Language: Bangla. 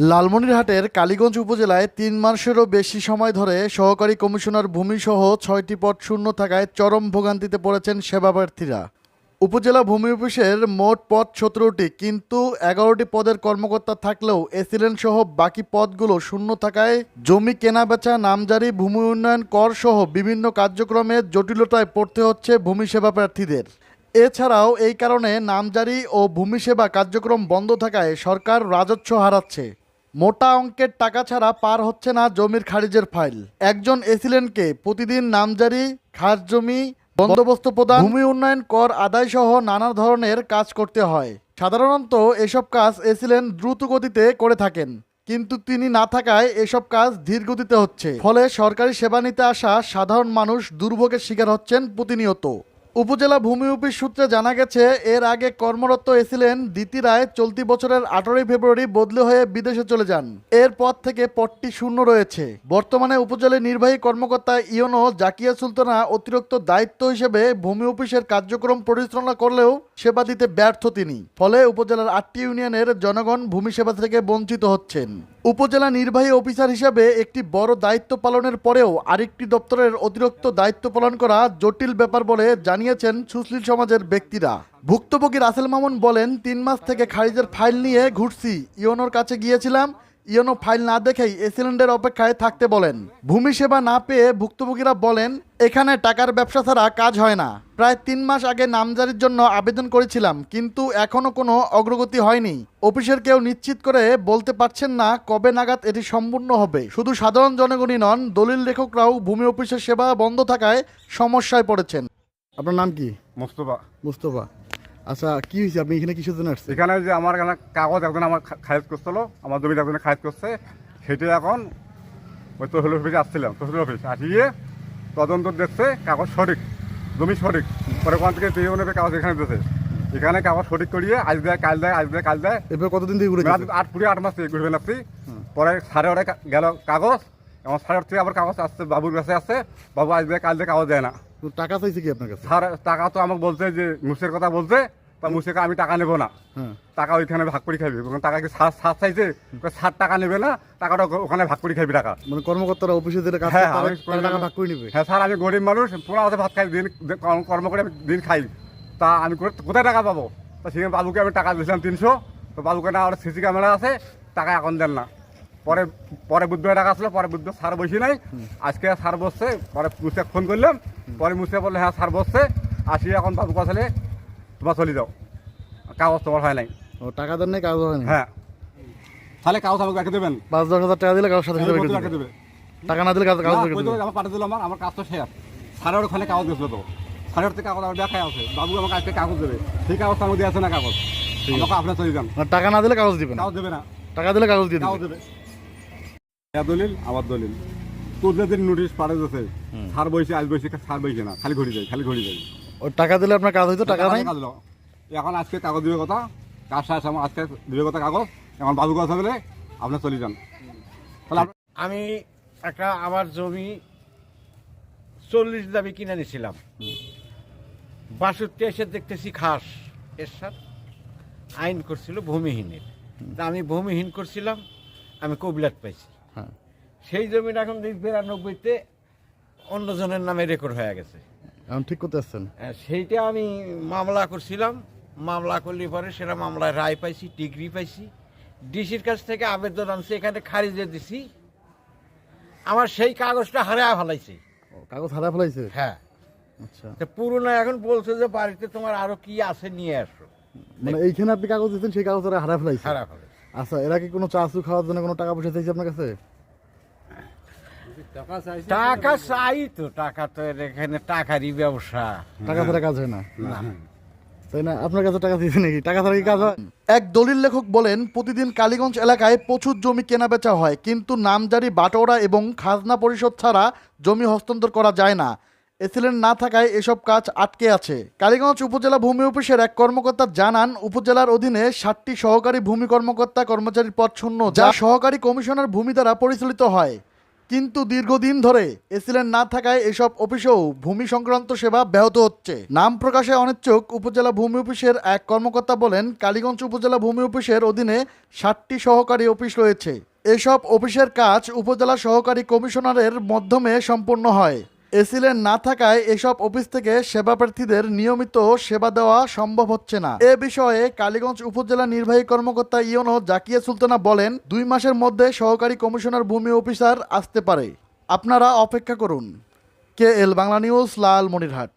লালমনিরহাটের কালীগঞ্জ উপজেলায় তিন মাসেরও বেশি সময় ধরে সহকারী কমিশনার ভূমিসহ ছয়টি পদ শূন্য থাকায় চরম ভোগান্তিতে পড়েছেন সেবা প্রার্থীরা উপজেলা ভূমি অফিসের মোট পদ সতেরোটি, কিন্তু এগারোটি পদের কর্মকর্তা থাকলেও এসিলেন্ট সহ বাকি পদগুলো শূন্য থাকায় জমি কেনাবেচা, নামজারি, ভূমি উন্নয়ন কর সহ বিভিন্ন কার্যক্রমে জটিলতায় পড়তে হচ্ছে ভূমি সেবা প্রার্থীদের এছাড়াও এই কারণে নামজারি ও ভূমি সেবা কার্যক্রম বন্ধ থাকায় সরকার রাজস্ব হারাচ্ছে। মোটা অঙ্কের টাকা ছাড়া পার হচ্ছে না জমির খারিজের ফাইল। একজন এসিলেন্টকে প্রতিদিন নামজারি, খাস জমি, বন্দোবস্ত প্রদান, ভূমি উন্নয়ন কর আদায় সহ নানা ধরনের কাজ করতে হয়। সাধারণত এসব কাজ এসিলেন দ্রুত গতিতে করে থাকেন, কিন্তু তিনি না থাকায় এসব কাজ ধীর গতিতে হচ্ছে। ফলে সরকারি সেবা নিতে আসা সাধারণ মানুষ দুর্ভোগের শিকার হচ্ছেন প্রতিনিয়ত। উপজেলা ভূমি অফিস সূত্রে জানা গেছে, এর আগে কর্মরত এছিলেন দিতি রায়, চলতি বছরের আঠারোই ফেব্রুয়ারি বদলি হয়ে বিদেশে চলে যান। এর এরপর থেকে পদটি শূন্য রয়েছে। বর্তমানে উপজেলা নির্বাহী কর্মকর্তা ইয়নো জাকিয়া সুলতানা অতিরিক্ত দায়িত্ব হিসেবে ভূমি অফিসের কার্যক্রম পরিচালনা করলেও সেবা দিতে ব্যর্থ তিনি। ফলে উপজেলার আটটি ইউনিয়নের জনগণ ভূমি সেবা থেকে বঞ্চিত হচ্ছেন। উপজেলা নির্বাহী অফিসার হিসেবে একটি বড় দায়িত্ব পালনের পরেও আরেকটি দপ্তরের অতিরিক্ত দায়িত্ব পালন করা জটিল ব্যাপার বলে জানিয়েছেন সুশীল সমাজের ব্যক্তিরা। ভুক্তভোগী রাসেল মামুন বলেন, তিন মাস থেকে খারিজের ফাইল নিয়ে ঘুরছি। ইওনোর কাছে গিয়েছিলাম। ইওনো ফাইল না দেখেই এসিলেন্ডের অপেক্ষায় থাকতে বলেন। ভূমি সেবা না পেয়ে ভুক্তভোগীরা বলেন, এখানে টাকার ব্যবসা ছাড়া কাজ হয় না। প্রায় তিন মাস আগে নামজারির জন্য আবেদন করেছিলাম, কিন্তু এখনও কোনো অগ্রগতি হয়নি। অফিসের কেউ নিশ্চিত করে বলতে পারছেন না কবে নাগাদ এটি সম্পূর্ণ হবে। শুধু সাধারণ জনগণই নন, দলিল লেখকরাও ভূমি অফিসের সেবা বন্ধ থাকায় সমস্যায় পড়েছেন। আপনার নাম কি? মোস্তফা। মুস্তফা। আচ্ছা কি হয়েছে? আপনি এখানে কিসের জন্য আসছেন? এখানে যে আমার এখানে কাগজ একজন আমার খারিজ করছিল আমার জমিটা একজন খারিজ করছে সেটি এখন ওই তহবিল অফিসে আসছিলাম তহবিল অফিস। আসিয়ে তদন্ত দেখছে কাগজ সঠিক জমি সঠিক। পরে ওখান থেকে পেয়ে নেবে কাগজ এখানে দিয়েছে। এখানে কাগজ সঠিক করিয়ে আজ দেয় কাল দেয় আজ দেয় কাল দেয়। এবার কতদিন থেকে ঘুরে আট পুরি আট মাস থেকে ঘুরে বেড়াচ্ছি পরে সাড়ে ওটা গেল কাগজ এবং সাড়ে আট থেকে আবার কাগজ আসছে বাবুর কাছে আসছে বাবু আজ দেয় কাল দেয় কাগজ দেয় না। টাকা চাইছে কি আপনার কাছে? স্যার টাকা তো আমাকে বলছে যে মুসের কথা বলছে তা মুসেকে আমি টাকা নেব না। হ্যাঁ। টাকা ওইখানে ভাগ করে খাবি টাকা কি সাত সাত চাইছে? ষাট টাকা নেবে না টাকাটা ওখানে ভাগ করে খাবি টাকা। মানে কর্মকর্তারা অফিসে কাজ হ্যাঁ, টাকা ভাগ করে নিবে? হ্যাঁ স্যার আমি গরিব মানুষ পুরো আমাদের ভাত খাই দিন কর্ম করে আমি দিন খাই। তা আমি কোথায় টাকা পাবো? তা সেখানে বাবুকে আমি টাকা দিয়েছিলাম তিনশো। তো বাবুকে না আমার সিসি ক্যামেরা আছে টাকা এখন দেন না। পরে পরে বুধবার টাকা আসলো পরে বুধবার স্যার বসি নাই। আজকে স্যার বসছে পরে মুসে ফোন করলাম। পরে মুসে বললে হ্যাঁ স্যার বসছে। আসি এখন বাবু কাছে তোমার চলে যাও। কাগজ তোমার হয় নাই। ও টাকা দেন নাই কাজ হয় না হ্যাঁ। তাহলে কাগজ আমাকে রেখে দেবেন। পাঁচ দশ হাজার টাকা দিলে কারোর সাথে সাথে রেখে দেবে টাকা না দিলে না, রেখে দিবে। আমার পাঠিয়ে দিল আমার আমার কাজ তো শেষ। সাড়ে ওখানে কাগজ দিয়েছিল তো। সাড়ে থেকে কাগজ আমার দেখাই আছে। বাবু আমাকে আজকে কাগজ দেবে। সেই কাগজ আমাকে দিয়ে আছে না কাগজ। আমাকে আপনার চলে যান। টাকা না দিলে কাগজ দিবেন কাগজ দেবে না। টাকা দিলে কাগজ দিয়ে কাগজ দেবে। হ্যাঁ দলিল আবার দলিল। তোর যে নোটিশ পাড়ে যাচ্ছে সার বইছে আজ বইছে সার বইছে না খালি ঘড়ি যায় খালি ঘড়ি যায়। ওই টাকা দিলে আপনার কাজ হইতো টাকা নাই? এখন আজকে কাগজ দিবে কথা কাজ শেষ আমার আজকে দিবে কথা কাগজ এখন বাবু কথা বলে আপনার চলে যান। তাহলে আমি একটা আমার জমি চল্লিশ দাবি কিনে নিয়েছিলাম বাষট্টি এসে দেখতেছি খাস এর এরশাদ আইন করছিল ভূমিহীনের। তা আমি ভূমিহীন করছিলাম আমি কবিলাট পাইছি। সেই জমিটা এখন বিরানব্বইতে অন্যজনের নামে রেকর্ড হয়ে গেছে। এখন ঠিক করতে আসছেন? আহ, সেইটা আমি মামলা করছিলাম। মামলা করলে পরে সেটা মামলায় রায় পাইছি ডিগ্রি পাইছি। ডিসির কাছ থেকে আবেদন আনছি এখানে খারিজে দিছি। আমার সেই কাগজটা হারায় ফেলাইছে। কাগজ হারা ফেলাইছে? হ্যাঁ। আচ্ছা। পুরনো এখন বলছে যে বাড়িতে তোমার আরও কি আছে নিয়ে আসো। মানে এইখানে আপনি কাগজ দিচ্ছেন সেই কাগজ হারা ফেলাইছে? হারা ফেলে আচ্ছা এরা কি কোনো চা খাওয়ার জন্য কোনো টাকা পয়সা চাইছে আপনার কাছে? টাকা চাই তো টাকা তো এর এখানে টাকারই ব্যবসা। টাকা ছাড়া কাজ হয় না? তাই না? আপনার কাছে টাকা দিয়েছে নাকি? টাকা ছাড়া কি কাজ হয়? এক দলিল লেখক বলেন প্রতিদিন কালীগঞ্জ এলাকায় প্রচুর জমি কেনাবেচা হয় কিন্তু নামজারি বাটোয়ারা এবং খাজনা পরিশোধ ছাড়া জমি হস্তান্তর করা যায় না। এসিলেন্ট না থাকায় এসব কাজ আটকে আছে। কালীগঞ্জ উপজেলা ভূমি অফিসের এক কর্মকর্তা জানান উপজেলার অধীনে ষাটটি সহকারী ভূমি কর্মকর্তা কর্মচারীর পদ শূন্য যা সহকারী কমিশনার ভূমি দ্বারা পরিচালিত হয়। কিন্তু দীর্ঘদিন ধরে এসিলেন না থাকায় এসব অফিসেও ভূমি সংক্রান্ত সেবা ব্যাহত হচ্ছে। নাম প্রকাশে অনিচ্ছুক উপজেলা ভূমি অফিসের এক কর্মকর্তা বলেন, কালীগঞ্জ উপজেলা ভূমি অফিসের অধীনে ষাটটি সহকারী অফিস রয়েছে। এসব অফিসের কাজ উপজেলা সহকারী কমিশনারের মাধ্যমে সম্পন্ন হয়। এসিলেন না থাকায় এসব অফিস থেকে সেবা প্রার্থীদের নিয়মিত সেবা দেওয়া সম্ভব হচ্ছে না। এ বিষয়ে কালীগঞ্জ উপজেলা নির্বাহী কর্মকর্তা ইয়নো জাকিয়া সুলতানা বলেন, দুই মাসের মধ্যে সহকারী কমিশনার ভূমি অফিসার আসতে পারে। আপনারা অপেক্ষা করুন। কে এল বাংলা নিউজ লাল মনিরহাট